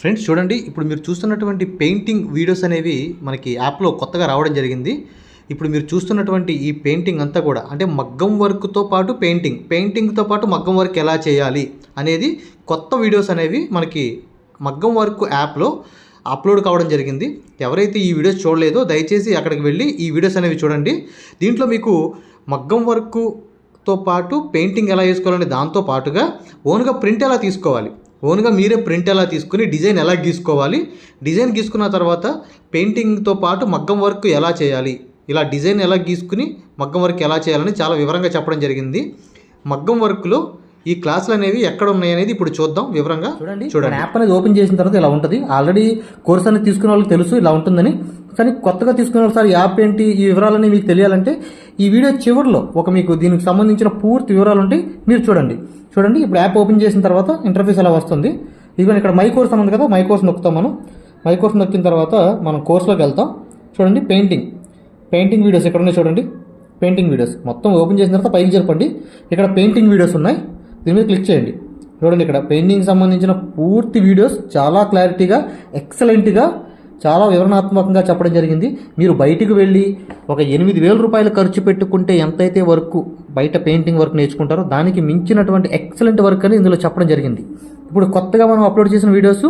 Friends చూడండి ఇప్పుడు మీరు చూస్తున్నటువంటి పెయింటింగ్ వీడియోస్ అనేవి మనకి యాప్లో కొత్తగా రావడం జరిగింది. ఇప్పుడు మీరు చూస్తున్నటువంటి ఈ పెయింటింగ్ అంతా కూడా అంటే మగ్గం వర్క్తో పాటు పెయింటింగ్ పెయింటింగ్తో పాటు మగ్గం వర్క్ ఎలా చేయాలి అనేది కొత్త వీడియోస్ అనేవి మనకి మగ్గం వర్క్ యాప్లో అప్లోడ్ కావడం జరిగింది. ఎవరైతే ఈ వీడియోస్ చూడలేదో దయచేసి అక్కడికి వెళ్ళి ఈ వీడియోస్ అనేవి చూడండి. దీంట్లో మీకు మగ్గం వర్క్తో పాటు పెయింటింగ్ ఎలా వేసుకోవాలని దాంతో పాటుగా ఓన్గా ప్రింట్ ఎలా తీసుకోవాలి? ఓన్గా మీరే ప్రింట్ ఎలా తీసుకుని డిజైన్ ఎలా గీసుకోవాలి డిజైన్ గీసుకున్న తర్వాత పెయింటింగ్తో పాటు మగ్గం వర్క్ ఎలా చేయాలి ఇలా డిజైన్ ఎలా గీసుకుని మగ్గం వర్క్ ఎలా చేయాలని చాలా వివరంగా చెప్పడం జరిగింది. మగ్గం వర్క్లో ఈ క్లాసులు అనేవి ఎక్కడ ఉన్నాయి అనేది ఇప్పుడు చూద్దాం వివరంగా. చూడండి చూడండి. యాప్ అనేది ఓపెన్ చేసిన తర్వాత ఇలా ఉంటుంది. ఆల్రెడీ కోర్స్ అనేది తీసుకున్న వాళ్ళకి తెలుసు ఇలా ఉంటుందని. కానీ కొత్తగా తీసుకున్న ఒకసారి యాప్ ఏంటి? ఈ వివరాలన్నీ మీకు తెలియాలంటే ఈ వీడియో చివరిలో ఒక మీకు దీనికి సంబంధించిన పూర్తి వివరాలు ఉంటాయి మీరు చూడండి. చూడండి ఇప్పుడు యాప్ ఓపెన్ చేసిన తర్వాత ఇంటర్ఫేస్ అలా వస్తుంది? ఇదిగోండి ఇక్కడ మై కోర్స్ ఉంది కదా మై కోర్స్ నొక్కుతాం మనం. మై కోర్స్ నొక్కిన తర్వాత మనం కోర్సులోకి వెళ్తాం. చూడండి పెయింటింగ్ పెయింటింగ్ వీడియోస్ ఇక్కడ ఉన్నాయి చూడండి. పెయింటింగ్ వీడియోస్ మొత్తం ఓపెన్ చేసిన తర్వాత పైకి జరపండి. ఇక్కడ పెయింటింగ్ వీడియోస్ ఉన్నాయి. దీని మీద క్లిక్ చేయండి. చూడండి ఇక్కడ పెయింటింగ్ సంబంధించిన పూర్తి వీడియోస్ చాలా క్లారిటీగా ఎక్సలెంట్గా చాలా వివరణాత్మకంగా చెప్పడం జరిగింది. మీరు బయటికి వెళ్ళి ఒక ఎనిమిది వేల రూపాయలు ఖర్చు పెట్టుకుంటే ఎంతైతే వర్క్ బయట పెయింటింగ్ వర్క్ నేర్చుకుంటారో దానికి మించినటువంటి ఎక్సలెంట్ వర్క్ అని ఇందులో చెప్పడం జరిగింది. ఇప్పుడు కొత్తగా మనం అప్లోడ్ చేసిన videos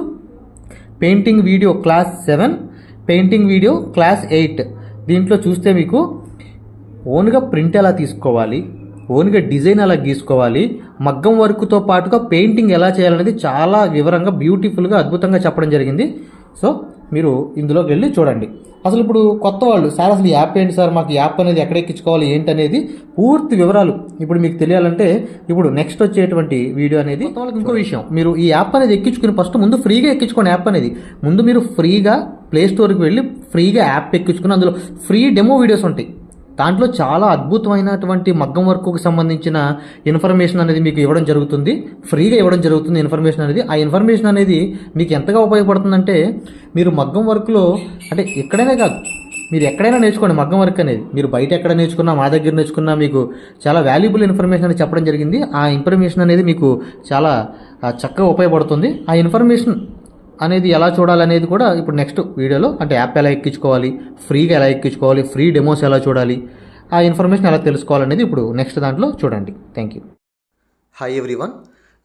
painting video class seven painting video class eight దీంట్లో చూస్తే మీకు ఓన్గా ప్రింట్ ఎలా తీసుకోవాలి ఓన్గా డిజైన్ ఎలా గీసుకోవాలి మగ్గం వర్క్తో పాటుగా పెయింటింగ్ ఎలా చేయాలనేది చాలా వివరంగా బ్యూటిఫుల్గా అద్భుతంగా చెప్పడం జరిగింది. సో మీరు ఇందులోకి వెళ్ళి చూడండి. అసలు ఇప్పుడు కొత్త వాళ్ళు సార్ అసలు ఈ యాప్ ఏంటి సార్? మాకు ఈ యాప్ అనేది ఎక్కడ ఎక్కించుకోవాలి? ఏంటి అనేది పూర్తి వివరాలు ఇప్పుడు మీకు తెలియాలంటే ఇప్పుడు నెక్స్ట్ వచ్చేటువంటి వీడియో అనేది వాళ్ళకి ఇంకో విషయం. మీరు ఈ యాప్ అనేది ఎక్కించుకుని ఫస్ట్ ముందు ఫ్రీగా ఎక్కించుకోండి యాప్ అనేది. ముందు మీరు ఫ్రీగా ప్లే స్టోర్కి వెళ్ళి ఫ్రీగా యాప్ ఎక్కించుకుని అందులో ఫ్రీ డెమో వీడియోస్ ఉంటాయి. దాంట్లో చాలా అద్భుతమైనటువంటి మగ్గం వర్క్కు సంబంధించిన ఇన్ఫర్మేషన్ అనేది మీకు ఇవ్వడం జరుగుతుంది. ఫ్రీగా ఇవ్వడం జరుగుతుంది ఇన్ఫర్మేషన్ అనేది. ఆ ఇన్ఫర్మేషన్ అనేది మీకు ఎంతగా ఉపయోగపడుతుందంటే మీరు మగ్గం వర్క్లో అంటే ఎక్కడైనా కాదు మీరు ఎక్కడైనా నేర్చుకోండి మగ్గం వర్క్ అనేది. మీరు బయట ఎక్కడ నేర్చుకున్నా మా దగ్గర నేర్చుకున్నా మీకు చాలా వాల్యుబుల్ ఇన్ఫర్మేషన్ అనేది చెప్పడం జరిగింది. ఆ ఇన్ఫర్మేషన్ అనేది మీకు చాలా చక్కగా ఉపయోగపడుతుంది. ఆ ఇన్ఫర్మేషన్ అనేది ఎలా చూడాలనేది కూడా ఇప్పుడు నెక్స్ట్ వీడియోలో అంటే యాప్ ఎలా ఎక్కించుకోవాలి ఫ్రీగా ఎలా ఎక్కించుకోవాలి ఫ్రీ డెమోస్ ఎలా చూడాలి ఆ ఇన్ఫర్మేషన్ ఎలా తెలుసుకోవాలనేది ఇప్పుడు నెక్స్ట్ దాంట్లో చూడండి. Thank you hi everyone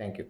thank you